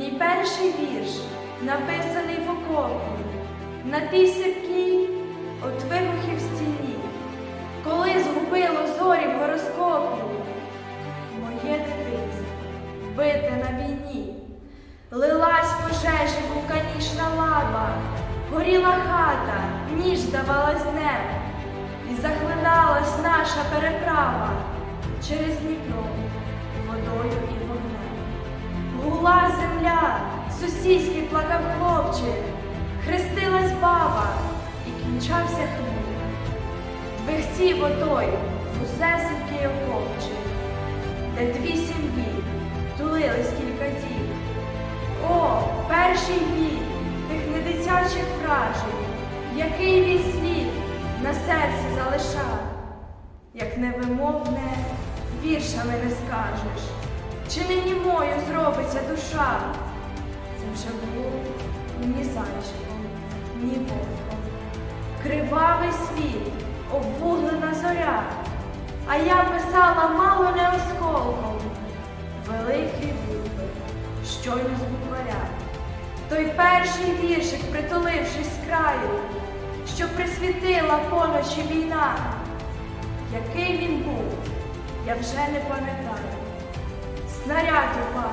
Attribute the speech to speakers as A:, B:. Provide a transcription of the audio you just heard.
A: перший вірш, написаний в окопі, на тій сипкій от вибухів стіні, коли згубило зорі в гороскопі. Моє дитинство вбите на війні, лилась пожежі вулканічна лава, горіла хата, ніж здавалась днем, і захлиналась наша переправа через Дніпро сусідський плакав хлопчик, хрестилась баба і кінчався хліб. Двихтів водою вузесенький окопчик, де дві сім'ї тулились кілька діб. О, перший бій тих недитячих вражень, який він слід на серці залишав, як невимовне віршами не скажеш, чи не німою зробиться Вже було ні зайчиком, ні вовком. Кривавий світ, обвуглена зоря, а я писала мало не осколком. Великі букви, щойно з букваря. Той перший віршик, притулившись з краю, що присвітила поночі війна. Який він був, я вже не пам'ятаю. Снаряд упав,